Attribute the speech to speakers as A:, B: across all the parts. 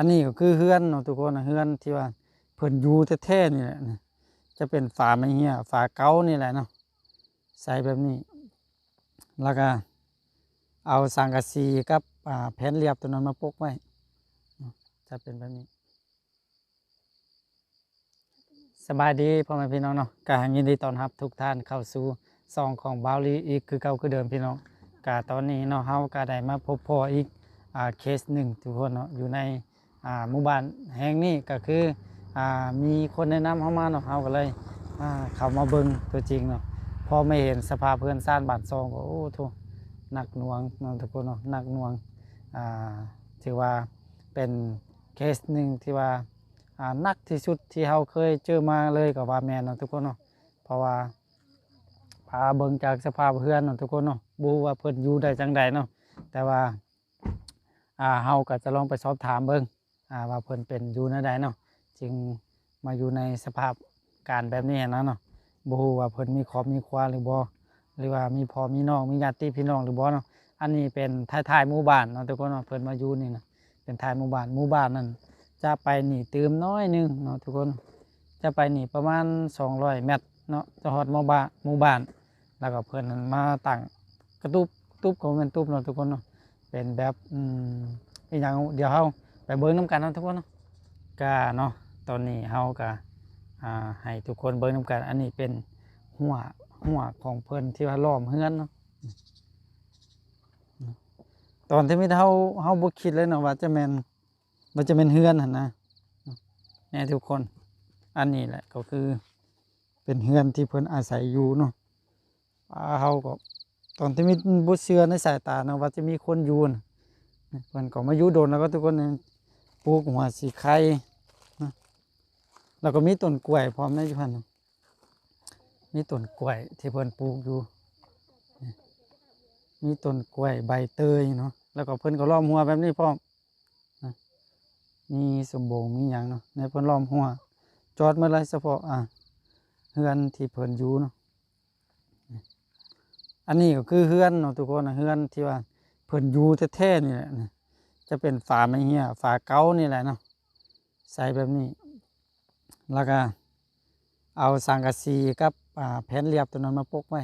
A: อันนี้ก็คือเฮือนเนาะทุกคนนะเฮือนที่ว่าเพิ่นอยู่แท้ๆนี่แหละจะเป็นฝาไม้เหี้ยฝาเก่านี่แหละเนาะใส่แบบนี้ แล้วก็เอาสังกะสีกับแผ่นเรียบตัวนั้นมาปกไว้จะเป็นแบบนี้สบายดีพ่อแม่พี่น้องเนาะกายินดีต้อนรับทุกท่านเข้าสู่ซองของบาวลีอีกคือเก่าคือเดิมพี่น้องกาตอนนี้เนาะเฮาก็ได้มาพบพ่ออีกอ่าเคสหนึ่งทุกคนเนาะอยู่ใน หมู่บ้านแห่งนี้ก็คืออ่ามีคนแนะนำเฮามาเนาะเฮาก็เลยเขามาเบิ่งตัวจริงเนาะพอไม่เห็นสภาพเพื่อนซ่านบ้านซองก็โอ้โถหนักหน่วงนทุกคนเนาะหนักหน่วงอ่าถือว่าเป็นเคสหนึ่งที่ว่านักที่สุดที่เราเคยเจอมาเลยกับว่าแมนเนาะทุกคนเนาะเพราะว่าพาเบิ่งจากสภาพเพื่อนเนาะทุกคนเนาะบูว่าเพิ่อนอยู่ได้จังใดเนาะแต่ว่าอ่าเฮาก็จะลองไปสอบถามเบิ่ง ว่าเพิ่นเป็นอยู่ในใดเนาะจึงมาอยู่ในสภาพการแบบนี้นะเนาะบูว่าเพิ่นมีครอบมีครัวหรือบ่หรือว่ามีพ่อมีน้องมีญาติพี่น้องหรือบ่เนาะอันนี้เป็นท้ายๆหมู่บ้านเนาะทุกคนเนาะเพิ่นมาอยู่นี่นะเป็นท้ายหมู่บ้านหมู่บ้านนั่นจะไปหนีตืมน้อยนึงเนาะทุกคนจะไปหนีประมาณ 200 เมตรเนาะจะฮอดหมู่บ้านหมู่บ้าน แล้วก็เพื่อนนั้นมาตั้งกระตุบตุบของเป็นตุบเนาะทุกคนเนาะเป็นแบบอืมอีกอย่างเดี๋ยวเฮา ไปเบิ่งน้ำกันเนาะทุกคนเนาะก็เนาะตอนนี้เฮาก็อ่าให้ทุกคนเบิ่งน้ำกันอันนี้เป็นหัวหัวของเพิ่นที่ว่าล้อมเฮือนเนาะตอนที่มีเฮาเฮาบ่คิดเลยเนาะว่าจะแม่นมันจะเป็นเฮือนหั่นนะเนี่ยทุกคน อันนี้แหละก็คือเป็นเฮือนที่เพิ่นอาศัยอยู่เนาะป้าเฮาก็ตอนที่มีบุเชือในสายตาเนาะว่าจะมีคนอยู่นะเพิ่นก็มาอยู่โดนแล้วก็ทุกคนเนี่ย ปลูกหัวสีไข่นะแล้วก็มีต้นกล้วยพร้อมนอยู่พันนมีต้นกล้วยที่เพิ่นปลูกอยู่ มีต้นกล้วยใบเตยเนาะ แล้วก็เพิ่นก็ล้อมหัวแบบนี้พร้อมมีสมบงมีหยังเนาะ ในเพิ่นล้อมหัว จอดเมื่อไรเฉพาะอ่าเฮือนที่เพิ่นอยู่เนาะ อันนี้ก็คือเฮือนเนาะทุกคนนะเฮือนที่ว่าเพิ่นอยู่แท้ๆนี่แหละนะ จะเป็นฝาไม้เหี้ยฝาเก่านี่แหละเนาะใส่แบบนี้ แล้วก็เอาสังกะสีกับแผ่นเรียบตัวนั้นมาปกไว้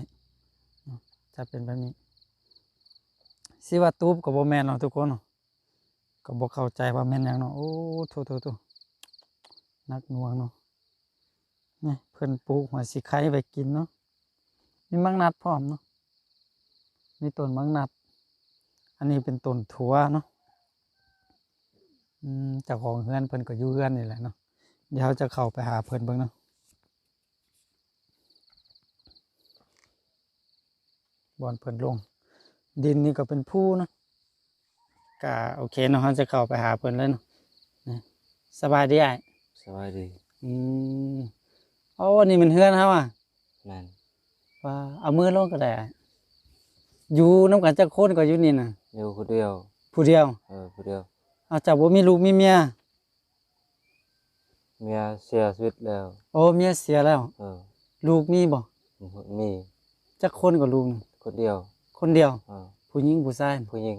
A: จะเป็นแบบนี้สิว่าตูบกับโบแมนเนาะทุกคนเนาะก็บอกเข้าใจว่าแม่นหยังเนาะโอ้โถโถโถนักหน่วงเนาะนี่เพิ่นปลูกหัวสิไข่ไปกินเนาะมีมังนัดพร้อมเนาะมีต้นมังนัด อันนี้เป็นต้นถั่วเนาะ เจ้าของเฮือนเพิ่นก็อยู่เฮือนนี่แหละเนาะเดี๋ยวจะเข้าไปหาเพิ่นเบิ่งเนาะบอนเพิ่นลง ดินนี่ก็เป็นผู้เนาะก็โอเคเนาะเราจะเข้าไปหาเพิ่นแล้วเนาะนะสบายดีอ้าย
B: สบายดี
A: อืมโอ้นี่มันเฮือนเฮาอะ
B: แม่น
A: ว่าเอามือลงก็ได้อ้ายอยู่นํกันจักคนก็อยู่นี่น่ะ
B: อยู่คนเดียว
A: ผู้เดียว
B: เออคนเดียว
A: เอาเจ้าบ่มีลูกมีเมีย
B: เมียเสียชีวิตแล้ว
A: โอ้เมียเสียแล้ว
B: เออ
A: ลูกมีบ่
B: มี
A: จักคนก็ลูกน่ะ
B: คนเดียว
A: คนเดียว
B: เออ
A: ผู้หญิงผู้ชาย
B: ผู้หญิง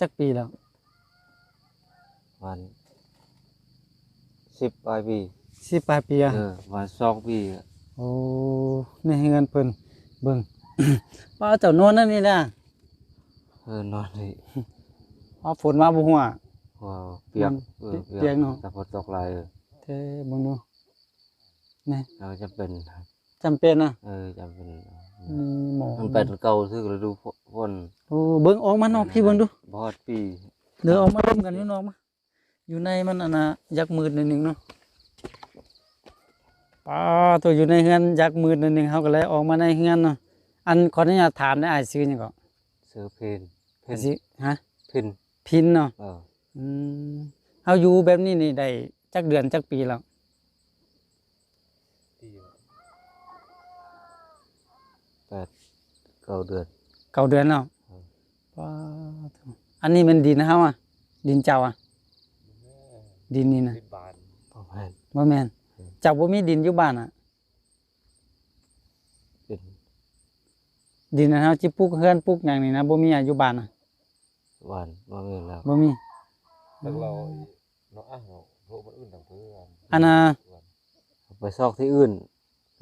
A: จักปีแล้ว
B: วันสิบปลายปี
A: 10ปลายปีอะ
B: เออวันสองปีอะ
A: โอ้ในเฮือนเพิ่นเบิ่งว่าเจ้านอนนั่นนี่นะ
B: เออนอนนี่
A: เอาฝนมาบ่ฮู้อะ
B: ว้าวเปียก
A: มัน
B: เออ
A: เปียกเนอะ
B: แต่พอตกลายเออ
A: เท่เบิ่งดูนี่
B: เราจะเป็นครับ
A: จำเป็นนะ
B: เออจะเป็น
A: มีหมอ
B: มันเป็นเก่าซึ่งฤดูฝน
A: โอ้เบิ่งออกมาเนาะพี่เบิ่งดู
B: บอดปี
A: เดี๋ยวออกมาร่วมกันอยู่นอกมาอยู่ในมันอันน่ะยักมืดนิดนึงเนาะป้าตัวอยู่ในเฮือนยักมืดนิดนึงเฮาก็เลยออกมาในเฮือนเนาะอันขออนุญาตถามได้อ้ายชื่อหยังก็
B: เสือเพนเพ
A: อ้านยสิฮะ
B: เพน
A: พินเนาะ
B: เออ
A: อืมเฮาอยู่แบบนี้นี่ได้จักเดือนจักปีแล้ว
B: แปดเก้าเดือน
A: เก้าเดือนแล้ว
B: อืม
A: ป้าโถ่อันนี้มันดินเฮาอะ ดินเจ้าอะ ดินนี่นะ
B: ประมาณ
A: บ่แม่นเจ้าบ่มีดินอยู่บ้านอะ
B: เป็น
A: ดินนะเฮาจิปลูกเฮือนปลูกหยังนี่นะบ่มีอะอยู่บ้านน่ะ
B: วันว่าเงินแล้ว
A: บ่มี
C: แล้วเราเนาะอะเนาะโทรมันอื่นต่างเพื่อน
A: อันน่ะ
B: ไปซอกที่อื่น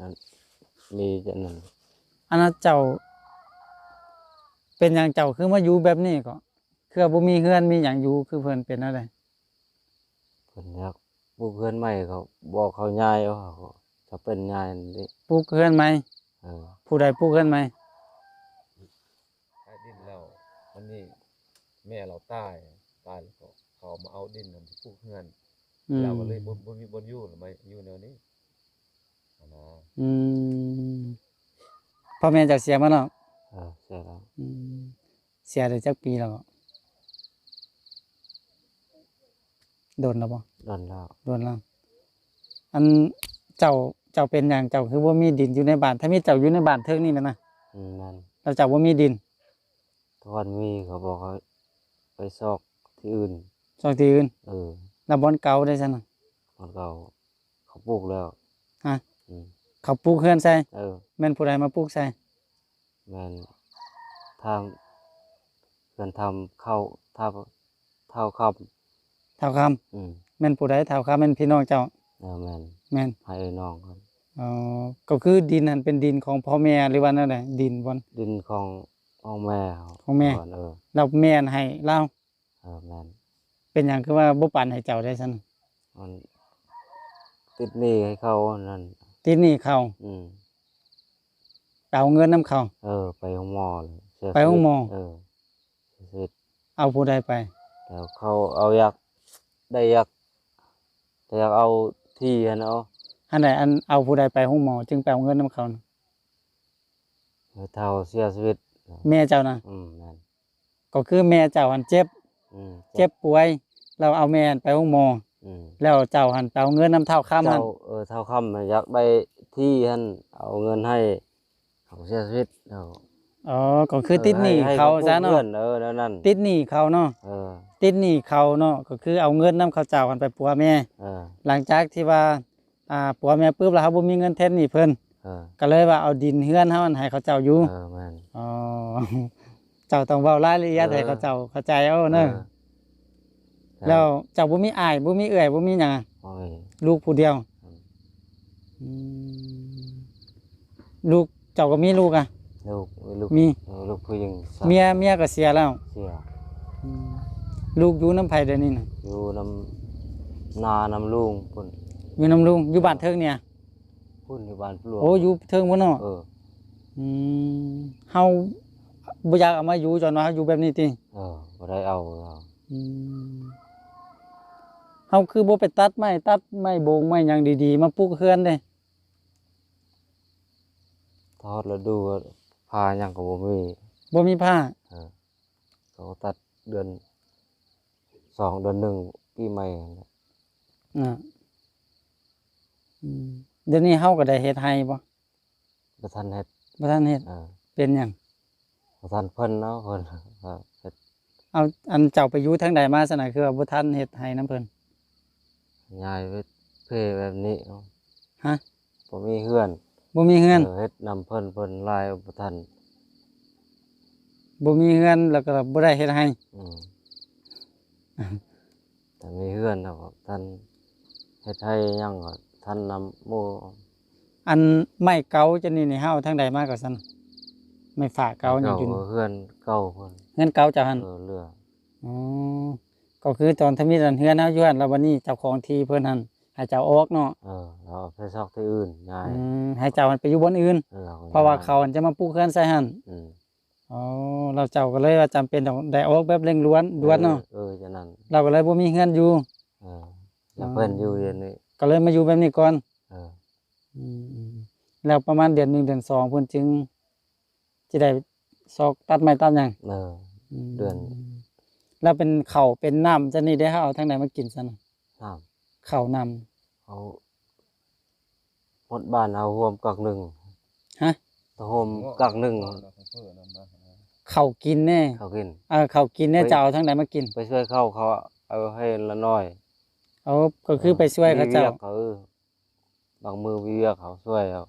B: นั่นมีจะนั่น
A: อันนั้นเจ้า เป็นอย่างเจ้าคือมาอยู่แบบนี้ก็คือบ่มีเฮือนมีหยังอยู่คือเพิ่นเป็นอะไร
B: เพิ่นอยากปลูกเพื่อนใหม่เขาบอกเขาย้ายเอาเขาจะเป็นย้ายนี่
A: ปลูกเฮือนไหม
B: เออ
A: ผู้ใดปลูกเฮือนไหม
C: ได้ดินแล้ววันนี้แม่เราตายตายแล้วก็ เขามาเอาดินนั้นที่ปลูกเฮือน
A: อืม
C: เราก็เลยบนบนมีบนอยู่หรือไม่อยู่แนวนี้อันนะ
A: อืมพ่อแม่เจากเสียมาแล้ว
B: เออเสร็จแล้ว
A: อืมเสียได้จักปีแล้วก็โดนแล้วบ่
B: ดอนแล้ว
A: โดนแล้วอันเจ้าเจ้าเป็นอย่างเจ้าคือว่ามีดินอยู่ในบ้าน ถ้ามีเจ้าอยู่ในบ้านเทิงนี่นะนะ
B: อืมนั่น
A: แล้วเจ้าว่ามีดิน
B: ตอนมีเขาบอกเขาไปซอกที่อื่น
A: ซอกที่อื่น
B: เออ
A: แล้วบอนเก่าได้ซั่นน่ะ
B: มันเขาเขาปลูกแล้ว
A: ฮะ
B: อืม
A: เขาปลูกเฮือนใส่
B: เออ
A: แม่นผู้ใดมาปลูกใส่
B: แมนทำเพื่อนทำเข้าท่าเท่าค
A: เท่าคำำ
B: อืม
A: แม่นผู้ใดเท่าคำแม่นพี่น้องเจ้า
B: เออแมน
A: แม่น
B: ให้ไอ้น้องครับ
A: อ๋อก็คือดินนั้นเป็นดินของพ่อแม่หรือว่านั่นแหละดินบอน
B: ดินของพ่อแม่เขา
A: ของแม่
B: ก่อนเออ
A: เราแม่นให้เรา
B: เออแมน
A: เป็นหยังคือว่าบ่ปันให้เจ้าได้ซั่น
B: มันติดหนี้ให้เขานั่น
A: ติดหนี้เขา
B: อืม
A: เอาเงินนํเขา
B: เออ ไปห้องหมอเลยเสีย
A: ไปห้องหมอ
B: ชีวิตเออเสียชีวิต
A: เอาผู้ใดไป
B: แล้วเขาเอาอยากได้อยากแต่อยากเอาที่อะเนาะ
A: อันใดอันเอาผู้ใดไปห้องหมอ จึงไปเอาเงินนํเขาน่ะ
B: ให้เท่าเสียชีวิต
A: แม่เจ้านะ
B: อืมนั่น
A: ก็คือแม่เจ้าหันเจ็บ
B: อืม
A: เจ็บป่วย เราเอาแม่หันไปห้องหมอ
B: อืม
A: แล้วเจ้าหันไปเอาเงินนํเท่าค้ำหั
B: เจ้านเออเท่าคำน่ะอยากได้ที่ท่านเอาเงินให้เขาเสียชีวิตเอา
A: อ๋อก็คือติดหนี้
B: ให้
A: เขา
B: ให้
A: ซะ
B: พวก
A: เนาะ
B: เพื่อนเออแล้วนั่น
A: ติดหนี้เขาเนาะ
B: เออ
A: ติดหนี้เขาเนาะก็คือเอาเงินนํเขาเจ้าหันไปปัวแม่
B: เออ
A: หลังจากที่ว่าอ่าปัวแม่ปุ๊บแล้วเขาบ่มีเงินแทนหนี้เพิ่น
B: เออ
A: ก็เลยว่าเอาดินเฮือนเฮาอันให้เขาเจ้าอยู่
B: เออแม่น
A: อ๋อเจ้าต้องเว้ารายละเอียด
B: เออ
A: ให้เขาเจ้าเข้าใจเอาเนอะ
B: ออ
A: แล้วเจ้าบ่มีอ้ายบ่มีเอื้อยบ่มีหยังอะ
B: โอ้ย
A: ลูกผู้เดียว
B: อืม
A: อืมลูกเจ้าก็มีลูกอะ
B: ลูกลูก
A: มี
B: เออลูกผู้หญิงสาม
A: เมียเมียก็เสียแล้ว
B: เสีย
A: อืมลูกอยู่น้ำไผเดี๋ยวนี้น่ะ
B: อยู่นำนาน้ำลุงพุ่น
A: อยู่น้ำลุงอยู่บ้านเทิงเนี่ย
B: พุ่นอยู่บ้านปลวก
A: โอ้อยู่เทิงบ่เนาะ
B: เออ
A: อืมเฮาบ่อยากเอามาอยู่จนว่าเฮาอยู่แบบนี้ติ
B: เออบ่ได้เอาเอา
A: อืม เฮาคือบ่ไปตัดไม้ตัดไม้โบงไม้หยังดีๆ มาปลูกเฮือนเด้
B: ทอดแล้วดูว่าพาหยังก็บ่มี
A: บ่มีผ้า
B: เออเขาตัดเดือนสองเดือนหนึ่งปีใหม่นั่นแหละ
A: อ่าอืมเดี๋ยวนี้เฮาก็ได้เฮ็ดให้บ่
B: บ่ทันเฮ็ด
A: บ่ทันเฮ็ด
B: เออ
A: เป็นหยัง
B: บ่ทันเพิ่นเนาะเพิ่นเออเฮ็ด
A: เอาอันเจ้าไปอยู่ทางใดมาซะน่ะคือว่าบ่ทันเฮ็ดให้นํเพิ่น
B: ย้ายไปเพแบบนี้เนาะ
A: ฮะ
B: บ่มีเฮือน
A: บ่มีเฮือน
B: เออเฮ็ดนำเพิ่นเพิ่นลายบ่ทัน
A: บ่มีเฮือนแล้วก็บ่ได้เฮ็ดให้
B: อืมแต่มีเฮือนเนาะท่านเฮ็ดให้หยังก็ท่านนำหมู่
A: อันไม้เก่าจะนี่นี่เฮาทางใดมาก็ซั่นไม้ฝาเก่านี่อยู่นี่
B: เฮือนเก่าเพิ่น
A: เฮือนเก่าเจ้าหั่น
B: เออเรือ
A: อ๋อ ก็คือตอนทำมีรันเฮือนเฮาอยู่หั่นแล้ววันนี้เจ้าของที่เพิ่นหั่นให้เจ้าออกเนาะ
B: เออเราเอาไปซอกที่อื่นย้าย
A: อืมให้เจ้ามันไปอยู่บนอื่น
B: เออก็
A: เพราะว่า
B: ย้ย
A: เขาอันจะมาปลูกเฮือนใส่หั่น
B: อืม
A: อ๋อเราเจ้าก็เลยว่าจำเป็นต้องได้ออกแบบเร่งด่วนด่วนเนาะ
B: เออฉะนั้น
A: เราก็เลยบ่มีเฮือนอยู่
B: เออแล้วเพิ่นอยู่เย็นนี้
A: ก็เลยมาอยู่แบบนี้ก่อน
B: เออ
A: อืมๆแล้วประมาณเดือนหนึ่งเดือนสองเพิ่นจึงจะได้ซอกตัดไม้ตัดหยัง
B: เออ
A: ม
B: เดือน
A: แล้วเป็นข้าวเป็นน้ำจะนี่ได้เฮาเอาทางไหนมากินซะน่ะ
B: น้ำ
A: ข้าวน้
B: เอาหมดบ้านเอารวมกักหนึ่งำ
A: ฮะ
B: ตะโฮมกักหนึ่ง
C: เราเพื่อนนำมาหา
A: ข้าวกินแน่
B: เขากิน
A: เออข้าวกินแน่
B: ไป
A: จะเอาทางไหนมากิน
B: ไปช่วยเขาเขาเอาให้ละน้อย
A: เอาก็คือไปช่วยเขาเจ้า
B: วียกเขาเออบางมือวิเวียกเขาช่วยเอา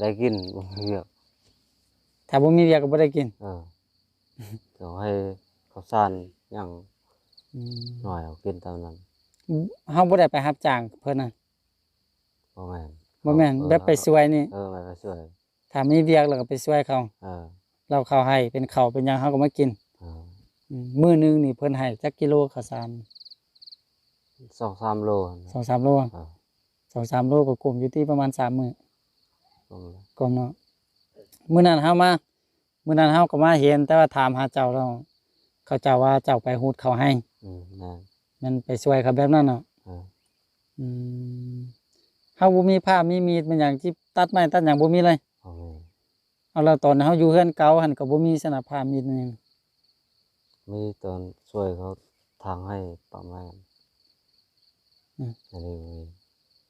B: ได้กินบ่มีเวียก
A: ถ้าบ่มีเวียก็บ่ได้กิน
B: เออเดี๋ยวให้เขาวสานอ ย่าง
A: อืม
B: หน่อยเอากินตามนั้น
A: เฮาบ่ได้ไปรับจ้างเพิ่นน่ะ
B: บ่แม่น
A: บ่แม่น
B: เออ
A: แบบไปช่วยนี่
B: เออไปช่วย
A: ถ้ามีเวียกแล้วก็ไปช่วยเขา
B: เออ
A: เราเขาให้เป็นข้าวเป็นหยังเฮาก็มากิน
B: เออ
A: อืมมื้อหนึงนี่เพิ่นให้จักกิโลข้าวสาร
B: สองสามโลนะ
A: 2-3โล
B: เออ
A: 2-3โลก็กลุ่มอยู่ที่ประมาณ3มื้อ
B: ตรงเลย
A: ก็เนาะมื้อนั้นเฮามามื้อนั้นเฮาก็มาเห็นแต่ว่าถามหาเจ้าแล้ว เขาเจ้าว่าเจ้าไปฮูดเขาให้
B: อืมแม่น
A: มันไปช่วยเขาแบบนั้นเนาะ
B: เออ
A: อืมเฮาบ่มีผ้ามีมีดมันหยังที่ตัดไม้ตัดหยังบ่มีเลย
B: บ่มี
A: เอาแล้วตอนเฮาอยู่เฮือนเก่าหั่นก็บ่มีสนับผ้ามีดมันหยัง
B: มีตอนช่วยเขาทางให้ประมาณ
A: อืม
B: อันนี้บ่มี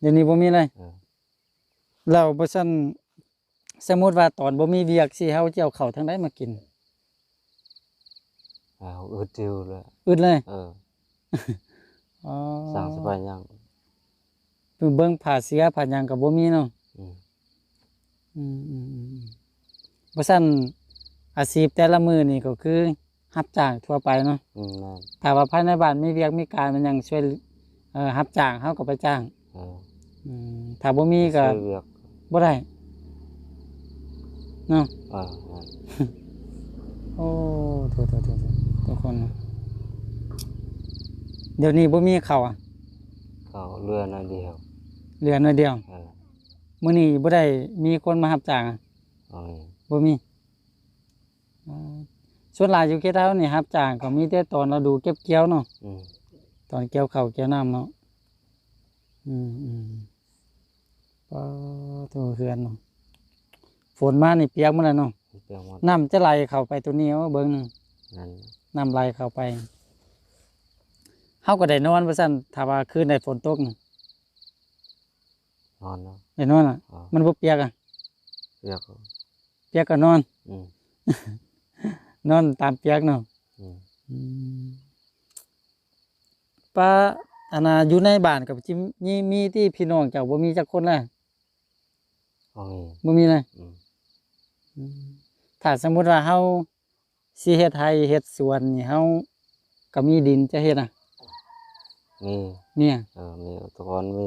A: เดี๋ยวนี้บ่มีเลย
B: เออ
A: แล้วบ่ซั่นสมมุติว่าตอนบ่มีเวียกสิเฮาสิเอาข้าวทางใดมากิน
B: เอาอึดจิวเลย
A: อึดเลย
B: เออ
A: อ๋อ
B: สร้างสบายยัง
A: เบิ่งผ้าเสียผ้าหยังก็บ่มีเนาะ
B: อืม
A: อืมอืมอืมอืมบ่ซั่นอาชีพแต่ละมื้อนี่ก็คือรับจ้างทั่วไปเนาะ
B: อืมแม่น
A: ถ้าว่าภายในบ้านมีเวียกมีการมันยังช่วยเอ่อรับจ้างเฮาก็ไปจ้าง
B: เออ
A: อืมถ้าบ่มีก็
B: ช่วยเวียก
A: บ่ได้เนาะ
B: เออแม่น
A: โอ้โถโถโถโถทุกคนนะเดี๋ยวนี้บ่มีข้าวอะ
B: เขาเรือน้อยเดียว
A: เหลือน้อยเดียว
B: เออ
A: มื้อนี้บ่ได้มีคนมารับจ้างอะ
B: เอามี
A: บ่มีอ่าส่วนหลายอยู่เขตเฮานี่รับจ้างก็มีแต่ตอนเราดูเก็บเกี่ยวเนาะ
B: อืม
A: ตอนเกี่ยวข้าวเกี่ยวน้ำเนาะ อืมอืมปาตัวเฮือนเนาะ ฝนมานี่เปียกหมดแล้วเนาะ
B: เปียกหมด
A: น้ำจะไหลเข้าไปตัวนี้เอาเบิ่งหนึ่ง
B: นั่น
A: น้ำไหลเข้าไปเฮาก็ได้นอนว่าซั่นถ้าว่าคืนได้ฝนตกน่ะ
B: นอนเนาะ
A: ได้นอนอะ
B: อ๋อ
A: มันบ่เปียกอะ
B: เปียก
A: เปียกก็นอน
B: อืม
A: นอนตามเปียกเนาะ
B: อืม
A: อืมป้าอันน่ะอยู่ในบ้านกับจิมมีมีที่พี่น้องเจ้าบ่มีจักคนละ
B: เอามี
A: บ่มีเลย
B: อืม
A: อืม ถ้าสมมุติว่าเฮาสิเฮ็ดไร่เฮ็ดสวนนี่เฮาก็มีดินจะเฮ็ดอะ
B: มี
A: เนี่ย
B: เออมีอุปกรณ์มี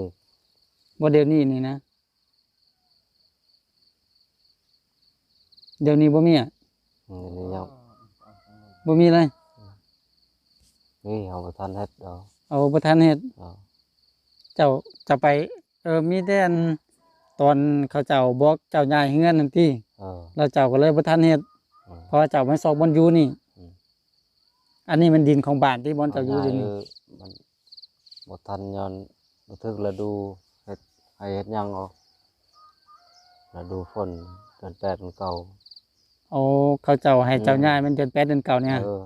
A: บ่เดี๋ยวนี้นี่นะ เดี๋ยวนี้บ่มีอะ
B: อืมนี่ยัง
A: บ่มีเลย
B: มีเอาไปทันเฮ็ดดอก
A: เอาบ่ทันเฮ็ด
B: เออ
A: เจ้าจะไป เออมีแต่อันตอนเขาเจ้าบอกเจ้าย้ายเฮือนนั่นติ
B: เออ
A: แล้วเจ้าก็เลยบ่ทันเฮ็ด
B: อืม
A: เพราะว่าเจ้ามันซอกบอนอยู่นี่
B: อืม
A: อันนี้มันดินของบ้านที่บอนเจ้าอยู่
B: เา
A: อยู่
B: ง่
A: นี่
B: คือมันบ่ทันย้อนบ่ถึกฤดูเฮ็ดให้เฮ็ดหยังเออกฤดูฝนเดือนแปดมันเก่า
A: โอ้เขาเจ้าให้เจ้า
B: อืม
A: ย้ายมันเดือนแปดเดือนเก้าเนี่ย
B: เออ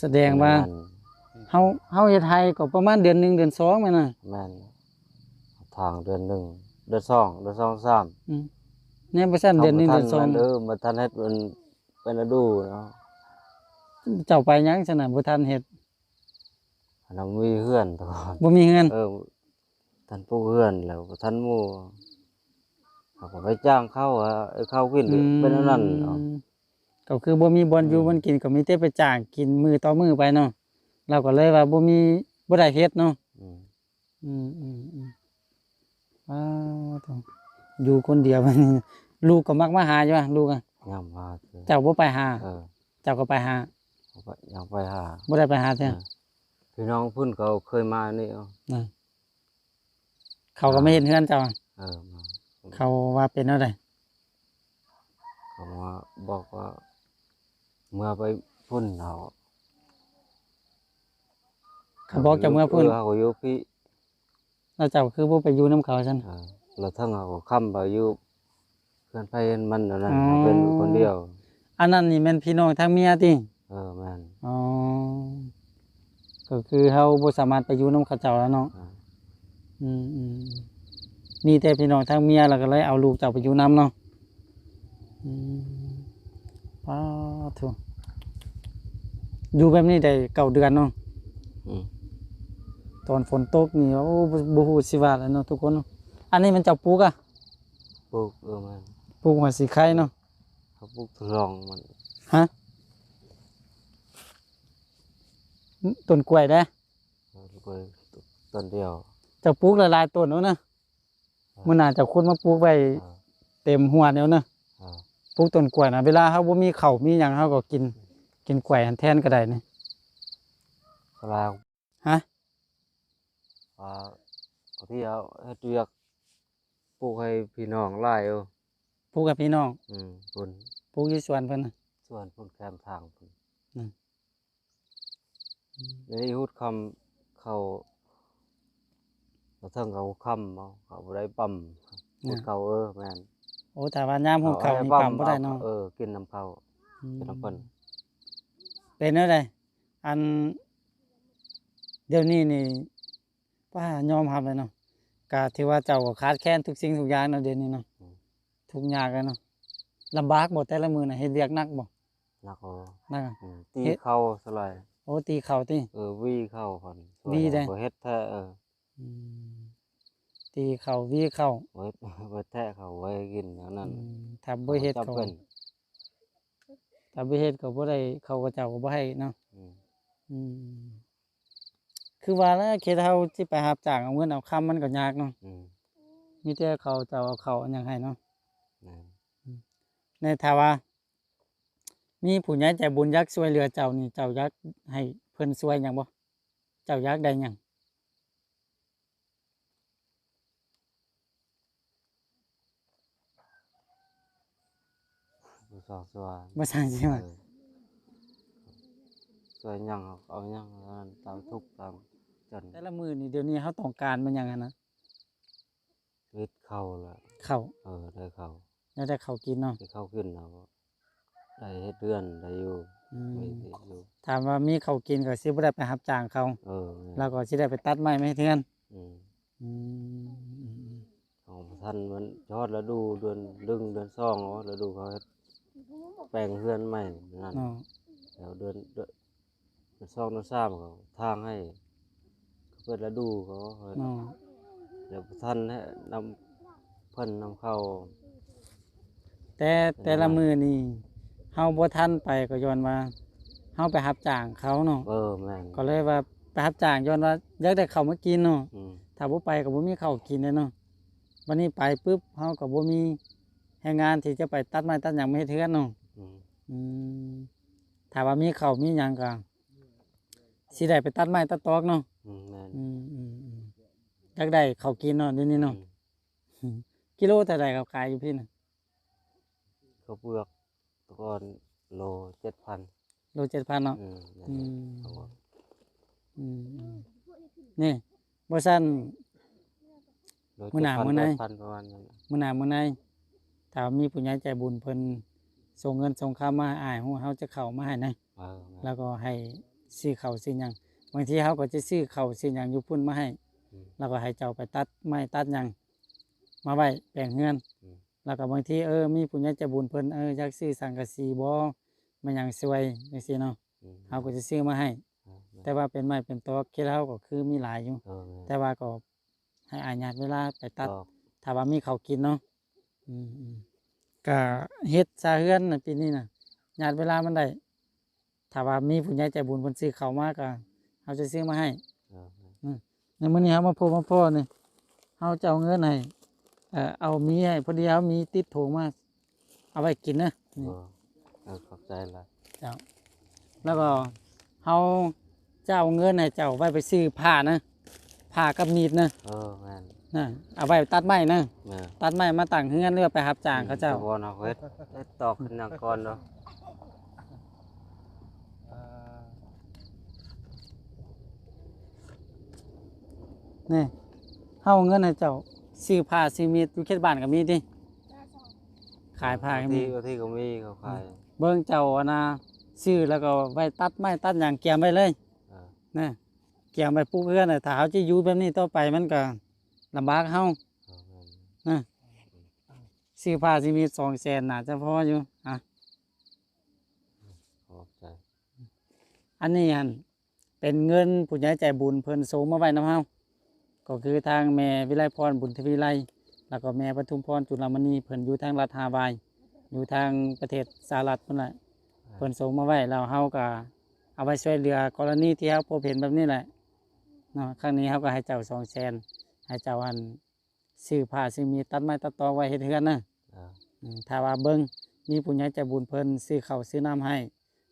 A: แสดงว่า
B: มัน
A: เฮาเฮาเฮ็ดไร่ก็ประมาณเดือนหนึ่งเดือนสองแม่นน่ะ
B: แม่นทางเดือนหนึ่ง เดือนสองเดือนสองสาม
A: อืมเนี่ยบ่ซั่นเดือนหนึ่งาเดือนสอง
B: เออมาทันเฮ็ดมันเป็นฤดูเนาะ
A: เจ้าไปหยังซั่นน่ะบ่ทันเฮ็ด
B: อันนั้นมีเฮือนตลอด
A: บ่มีเงิน
B: เออทันปลูกเฮือนแล้วบ่ทันหมู่เขาก็ไปจ้างเขาอะเออเขากินเป็นอันนั้นเนาะ
A: อืมก็คือบ่มีบ่อนอยู่
B: อืม
A: บ่อนกินก็มีแต่ไปจ้างกินมื้อต่อมื้อไปเนาะเราก็เลยว่าบ่มีบ่ได้เฮ็ดเนาะ
B: อืม
A: อืมอืม อืมอ้าวโถ่อยู่คนเดียวมันนี่ลูกก็มักมาหาอยู่ว่ะลูกอะ
B: ยังมาคือ
A: เจ้าบ่ไปหา
B: เออ
A: เจ้าก็ไปหา
B: เขาก็ยังไปหา
A: บ่ได้ไปหา
B: เอ
A: แท้
B: อพี่น้องเพุ่นเขาเคยมานี่เอา
A: นะเขาก็ไม่เห็นเฮือนเจ้าอะ
B: เออมา
A: เขาว่าเป็นเท่าใด
B: เขามาบอกว่า เมื่อไปพุ่นเขา
A: เขาบอกเจะเมื่อพุ่น
B: เขาก็อยู่พี่
A: แล้วเจ้าคือบ่ไปอยู่นํเขาซั่น
B: เออแล้วทั้งเขาก็ค้ำไปอยู่เพื่อนไปเห็นมันอันนั้น
A: อ๋อ
B: เป็นคนเดียว
A: อันนั้นนี่แม่นพี่น้องทางเมียติ
B: เออแม่น
A: อ๋อก็คือเฮาบ่สามารถไปอยู่นํเขาเจ้าแล้วเนาะ
B: อ่า
A: อืมอืมอืมมีแต่พี่น้องทางเมียแล้วก็เลยเอาลูกเจ้าไปอยู่นํเนาะอืมป้าโถอยู่แบบนี้ได้เก้าเดือนเนาะ
B: อืม
A: ตอนฝนตกนี่โอ้บ่บ่ฮู้สิว่าแล้วเนาะทุกคนเนาะอันนี้มันเจ้าปลูกอะ
B: ปลูกเออแม่น
A: ปลูกหัวสีไข่เนาะ
B: เขาปลูกทดลองมัน
A: ฮะต้นกล้วยเด้อ
B: เออลูกเอ้ยต้นเดียว
A: เจะปลูกหลายๆต้นเนาะนะมื้อหน้าเจะคุณมาปลูกไว้
B: เออ
A: เต็มหัวแล้วเนาะ
B: เออ
A: ปลูกต้นกล้วยนะเวลาเฮาบ่มีข้าวมีหยังเฮาก็กิน กินกล้วยอันแทนก็ได้นี่
B: กลาง
A: ฮะ
B: ว่าเอาที่เอาเฮ็ดเวียกปลูกให้พี่น้องหลายเอา
A: ปลูกกับพี่น้อง
B: อืมพุ่น
A: ปลูกอยู่สวนเพิ่นน่ะ
B: ส่วนพุ่นแคมทางพุ่น
A: อืม
B: ในฮูดคำเขาเราเทิงเขาคำเอาเขาบ่ได้ปั๊มฮูดเขาเออแม่น
A: โอ้แต่ว่ายามหุงข้าว
B: ให้
A: นี่ปั๊มบ่ได้เนาะ
B: เออกินน้ำเขากินน้ำเพิ่น
A: เป็นจังไดอัน เดี๋ยวนี้นี่ ป้ายอมรับเลยเนาะก็ถือว่าเจ้าก็ขาดแคลนทุกสิ่งทุกอย่างเนาะเดี๋ยวนี้เนาะทุกอย่างเลยเนาะลำบากบ่แต่ละมื้อน่ะเฮ็ดเวียกหนักบ่
B: นักเอา
A: หนักอะ
B: อืมตี
A: เฮ็ด
B: เข้าสลาย
A: โอ้ตีข้าวติ
B: เออวีเข้าพัน
A: วี่ได้
B: บ่เฮ็ดแท้เออ
A: อืมตีข้าววีข้าว
B: บ่เฮ็ดบ่เฮ็ดแท้เขาไว้กินอย่างนั้น
A: อืมถ้าบ่เฮ็ด
B: จำ
A: ก็
B: เป็น
A: ถ้าบ่เฮ็ดก็บ่ได้เขาก็เจ้าก็บ่ให้เนาะ
B: อืม
A: อืม คือว่าแล้วเคสเฮาสิไปรับจ้างเอาเงินเอาคำมันก็ยากเนาะ
B: อืม
A: มีแต่เขาเจ้าเอาเขาอันหยังให้เนาะ
B: นั่น
A: ในถ้าว่า มีผู้ใหญ่ใจบุญอยากช่วยเหลือเจ้านี่เจ้าอยากให้เพิ่นช่วยหยังบ่เจ้าอยากได้หยัง
B: บ่สอกสว่า
A: บ่ทราบสิว่า
B: เออสวยหยังเอาเอาหยังเอานั้นตามทุกข์ตาม จน
A: แต่ละมื้อนี่เดี๋ยวนี้เฮาต้องการมันหยังอะนะ
B: วิตเข้าละ
A: ข้าว
B: เออได้เข้า
A: แล้วได้ข้าวกินเนาะ
B: ได้เข้าขึ้นเอาได้เฮ็ดเดือนได้อยู่
A: อื
B: มี
A: ม
B: ที่อยู่
A: ถามว่ามีข้าวกินก็สิบ่ได้ไปรับจ้างเขา
B: เออแม่น
A: แล้วก็สิได้ไปตัดไม้มาให้เทือน
B: อืม
A: อืมอืม
B: ของท่านมันยอดแล้วดูเดือนดึงเดือนสองเนาะแล้วดูเขาเฮ็ดแปลงเฮือนใหม่นั่น
A: เนาะ
B: แล้วเดือนเดือนเดือนสองเดือนสามเขาทางให้เขาเปิดแล้วดูเขาเฮ็ด
A: เนาะ
B: เดี๋ยวท่านให้นำเพิ่นนำเข้า
A: แต่แต่ละมื้อนี่เฮาบ่ทันไปก็ย้อนว่าเฮาไปรับจ้างเขาเนาะ
B: เออแม่น
A: ก็เลยว่าไปรับจ้างย้อนว่าอยากได้ข้าวมากินเนาะ
B: อืม
A: ถ้าบ่ไปก็บ่มีข้าวกินเลยเนาะวันนี้ไปปุ๊บเฮาก็บ่มีแรงงานที่จะไปตัดไม้ตัดหยังมาเฮ็ดเทือนเนาะ
B: อืม
A: อืมถ้าว่ามีข้าวมีหยังก็สิได้ไปตัดไม้ตัดตอกเนาะ
B: อืมแม่น
A: อืมอืมอืมอยากได้ข้าวกินเนาะเดี๋ยวนี้เนาะ
B: อืม
A: กิโลเท่าใดก็ขายอยู่พี่น่ะ
B: ข้าวเปลือกแตะกอนโลเจ็ดพัน
A: โล7,000เนาะ
B: อืมนั่น
A: อื
B: แหละ
A: ม
B: เขาบอก
A: อืมอืมนี่บ่ซั่น
B: โล
A: มื้อหน้า
B: 7,000
A: มื้อไหน
B: 8,000ประมาณนั้นน่ะ
A: มื้อหน้ามื้อในถ้ามีผู้ใหญ่ใจบุญเพิ่นส่งเงินส่งคำมาให้อ้ายฮู้เฮาจะเข้ามาให้นะ
B: เออแม่น
A: แล้วก็ให้ซื้อข้าวซื้อหยัง บางทีเขาก็จะซื้อข้าวซื้อหยังอยู่พุ่นมาให้
B: อืม
A: แล้วก็ให้เจ้าไปตัดไม้ตัดหยังมาไว้แปลงเฮือน
B: อืม
A: แล้วก็บางทีเออมีผู้ใหญ่ใจบุญเพิ่นเอออยากซื้อสังกะสีบ่มันหยังสวยจังซี่เนาะ
B: อืม
A: เฮาก็จะซื้อมาให้
B: เออแม่น
A: แต่ว่าเป็นไม้เป็นตอกเคสเฮาก็คือมีหลายอยู่
B: เออแม่น
A: แต่ว่าก็ให้อาญาตเวลาไปตัด
B: ก็
A: ถ้าว่ามีข้าวกินเนาะอืมอืมก็เฮ็ดซาเฮือนน่ะปีนี้น่ะญาติเวลามันได้ถ้าว่ามีผู้ใหญ่ใจบุญเพิ่นซื้อข้าวมาก็ เฮาจะซื้อมาให้
B: เออแม่น
A: ในมื้อนี้เฮามาพบมาพ่อนี่เฮาจะเอาเงินให้เอ่อเอามีให้พอดีเฮามีติดถุงมาเอาไว้กินนะ
B: เอ
A: นี่
B: อเออขอบใจหลาย
A: เจ้าแล้วก็เฮาจะเอาเงินให้เจ้าไว้ไปซื้อผ้านะผ้ากับมีดนะ
B: เออแม่น
A: นะเอาไว้ตัดไม้นะ
B: แม่น
A: ตัดไม้มาตั้งเฮือนเรือไปรับจ้างเขาเจ้า
B: ตะกอนเอาเฮ็ดเฮ็ดตอกขึ้นหนังก่อนเนาะ
A: นี่เฮาเอาเงินให้เจ้าซื้อผ้าซื้อมีดอยู่เขตบ้านก็มีติขายผ้าก็มี
B: ที่ที่ก็มีเขาขาย
A: เบิ่งเจ้าอะนะซื้อแล้วก็ไว้ตัดไม้ตัดหยังเกียมไว้เลย
B: เออ
A: นะเกียมไปปลูกเพื่อนน่ะถ้าเขาจะอยู่แบบนี้ต่อไปมันก็ลำบากเฮา
B: เออแม่น
A: ซื้อผ้าสิมีสองแสนน่าจะพออยู่อะ
B: ขอบใจ
A: อันนี้อันเป็นเงินผู้ใหญ่ใจบุญเพิ่นส่งมาไว้นำเฮา ก็คือทางแม่วิไลพรบุญทวีไลแล้วก็แม่ปทุมพรจุลามณีเพิ่นอยู่ทางรัฐฮาวายอยู่ทางประเทศสหรัฐพุ่นแหละเพิ่นส่งมาไว้แล้วเฮาก็เอาไว้ช่วยเหลือกรณีที่เขาพบเห็นแบบนี้แหละเนาะครั้งนี้เขาก็ให้เจ้าสองแสนให้เจ้าอันซื้อผ้าซื้อมีดตัดไม้ตัดตอไว้เฮ็ดเฮือนนะ
B: เออ
A: อืมถ้าว่าเบิ่งมีผู้ใหญ่ใจบุญเพิ่นซื้อข้าวซื้อน้ำให้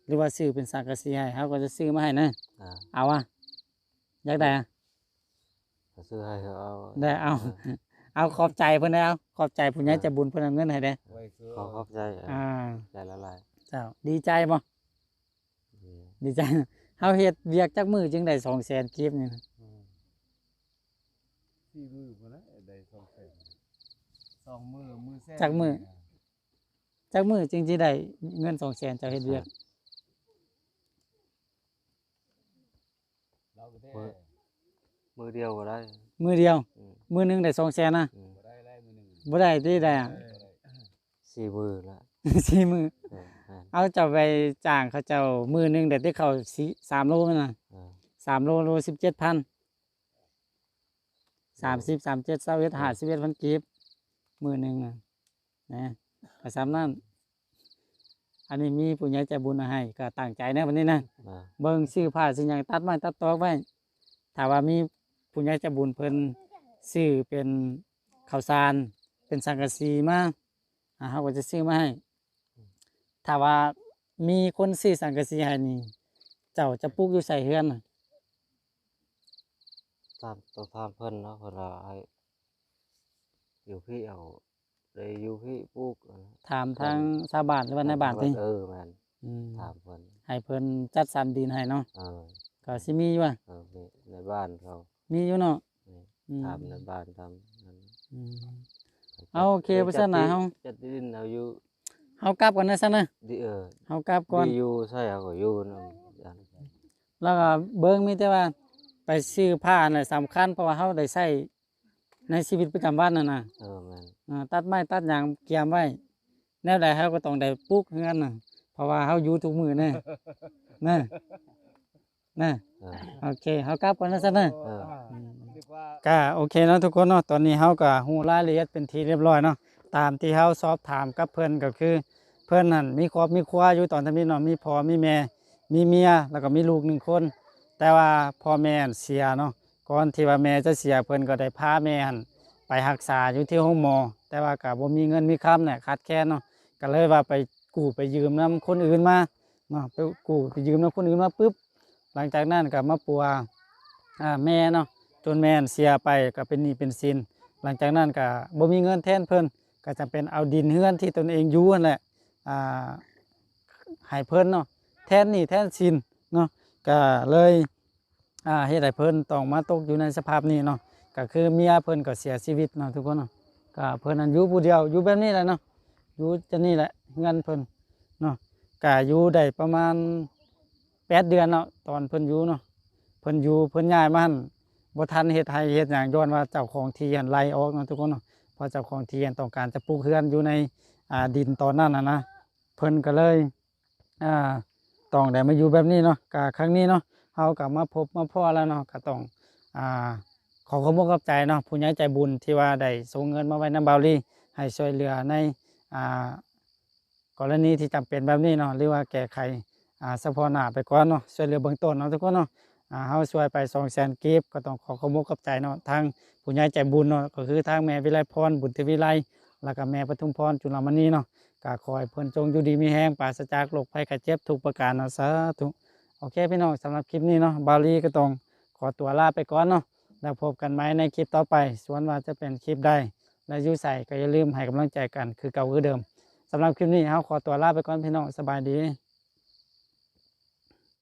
A: หรือว่าซื้อเป็นสังกะสีให้เขาก็จะซื้อมาให้นะ
B: เออ
A: เอาอะอยากได้อะ
B: ก็ ซื้อให้เขาเอา
A: ได้เอา เอาขอบใจเพิ่นได้เอาขอบใจผู้ใหญ่ใจบุญเพิ่นเอาเงินให้เด้อ
C: ไว้คือ
B: ขอขอบใจเออ
A: อ่า
B: ใจละลาย
A: เจ้าดีใจบ่
B: ดี
A: ดีใจเฮาเฮ็ดเวียกจักมือจึงได้200,000กีบนี่นะ
C: สี่มือมาแล้วได้สองแสนสองมือมือแซ่
A: จักมือจักมือจึงสิได้เงิน200,000เจ้าเฮ็ดเวียก
C: เราก็ได้
B: มือเดียวก็ได้
A: มือเดียว
B: อืม
A: มือหนึงได้200,000นะ
B: อืม
C: บ่ได้ไล่มือหนึ่ง
A: บ่ได้ที่ได้อะ
C: บ่ได้
B: สี่มือละ
A: สี่มือ
B: เออแม่น
A: เอาเจ้าไปจ้างเขาเจ้ามือหนึงได้ที่เขาสี่สามโลแม่นน่ะ
B: เออ
A: สามโลโลสิบเจ็ดพันสามสิบสามเจ็ดสามเอ็ดห้าสิบเอ็ดพันกีบมือหนึ่งนะนะก็สามนั่นอันนี้มีผู้ใหญ่ใจบุญมาให้ก็ตั้งใจนะวันนี้นะ
B: เออ
A: เบิ่งซื้อผ้าซื้อหยังตัดไม้ตัดตอกไว้ถ้าว่ามี ผู้ใหญ่ใจบุญเพิ่นซื้อเป็นข้าวสาร เป็นสังกะสีมาอ่าเขาก็จะซื้อมาให้ ถ้าว่ามีคนซื้อสังกะสีให้นี่ เจ้าจะปลูกอยู่ใส่เฮือนน่ะ
B: ตามตัวตามเพิ่นเนาะเพิ่นว่าให้อยู่พี่เอาเลยอยู่พี่ปลูกเอานะ
A: ถามทางชาวบ้านหรือว่าในบ้านที่
B: เออแม่น
A: อืม
B: ถามเพิ่น
A: ให้เพิ่นจัดสรรดินให้เนาะ
B: เออ
A: ก็สิมีอยู่ว่า
B: เออมีในบ้านเขา
A: มีอยู่เนาะ
B: นี่
A: อืม
B: ทำในบ้านทำนั่น
A: อืมเอาโอเคไปซะนะเฮา
B: จัดดินเอาอยู่
A: เฮากลับก่อนนะซะนะ
B: ดิเออ
A: เฮากลับก่อน
B: ดีอยู่ใช่เอาก็อยู่นำยัน
A: แล้วก็เบิ่งมีแต่ว่า ไปซื้อผ้าน่ะสำคัญเพราะว่าเฮาได้ใช้ในชีวิตประจำวันนั่นน่ะ
B: เออแม่น
A: อ่าตัดไม้ตัดหยังเกี่ยมไว้แนวใดเฮาก็ต้องได้ปลูกเฮือนน่ะเพราะว่าเฮาอยู่ทุกมื้อแน่นะ นะ
B: เออ
A: โอเคเฮากลับก่อนนะซะนะ
B: เออ
C: คิดว่า
A: ก็โอเคเนาะทุกคนเนาะตอนนี้เฮาก็ฮู้รายละเอียดเป็นที่เรียบร้อยเนาะตามที่เฮาสอบถามกับเพิ่นก็คือ เพิ่นนั่นมีครอบมีครัวอยู่ตอนทำนี้เนาะมีพ่อมีแม่มีเมียแล้วก็มีลูกหนึ่งคน แต่ว่าพ่อแม่หั่นเสียเนาะก่อนที่ว่าแม่จะเสียเพิ่นก็ได้พาแม่หั่นไปรักษาอยู่ที่ห้องหมอ แต่ว่าก็บ่มีเงินมีคำเนี่ยขาดแคลนเนาะก็เลยว่าไปกู้ไปยืมนํคนอื่นมาเนาะไปกู้ไปยืมนํคนอื่นมาปุ๊บ หลังจากนั้นก็มาปัวแม่เนาะจนแม่เสียไปก็เป็นหนี้เป็นสิน หลังจากนั้นก็บ่มีเงินแทนเพิ่นก็จะเป็นเอาดินเฮือนที่ตนเองอยู่นั่นแหละอ่าให้เพิ่นเนาะแทนหนี้แทนสินเนาะก็เลยเฮ็ดให้เพิ่นต้องมาตกอยู่ในสภาพนี้เนาะก็คือเมียเพิ่นก็เสียชีวิตเนาะทุกคนเนาะก็เพิ่นนั้นอยู่ผู้เดียวอยู่แบบนี้แหละเนาะอยู่จะนี่แหละเงินเพิ่นเนาะก็อยู่ได้ประมาณ แปดเดือนเนาะตอนเพิ่นอยู่เนาะเพิ่นอยู่เพิ่นย้ายมาหั่นบ่ทันเฮ็ดให้เฮ็ดหยังย้อนว่าเจ้าของที่หันไล่ออกเนาะทุกคนเนาะเพราะเจ้าของที่หันต้องการจะปลูกเรือนอยู่ในอ่าดินตอนนั้นน่ะนะเพิ่นก็เลยอ่าต้องได้มาอยู่แบบนี้เนาะก็ครั้งนี้เนาะเฮาก็มาพบมาพ้อแล้วเนาะก็ต้องอ่าขอขอบคุณขอบใจเนาะผู้ใหญ่ใจบุญที่ว่าได้ส่งเงินมาไว้นำบาลีให้ช่วยเหลือในอ่ากรณีที่จำเป็นแบบนี้เนาะหรือว่าแก้ไข อ่าเฉพาะหน้าไปก่อนเนาะช่วยเหลือเบื้องต้นเนาะทุกคนเนาะอ่าเฮาช่วยไป2 0 0 0 0 0กีบก็ต้องขอขอบคุณขอบใจเนาะทางผู้ใหญ่ใจบุญเนาะก็คือทางแม่วิไลพรบุญทวิไลแล้วก็แม่ปทุมพรจุลามณีเนาะก็ขอให้เพิ่นจงอยู่ดีมีแรงปราศจากโรคภัยไข้เจ็บทุกประการเนาะสาธุโอเคพี่น้องสำหรับคลิปนี้เนาะบาลีก็ต้องขอตัวลาไปก่อนเนาะแล้วพบกันใหมในคลิปต่อไป ส่วนว่าจะเป็นคลิปใดและยู่ใส่ก็อย่าลืมให้กำลังใจกันคือเก่าคือเดิมสำหรับคลิปนี้เฮาขอตัวลาไปก่อนพี่น้องสบายดี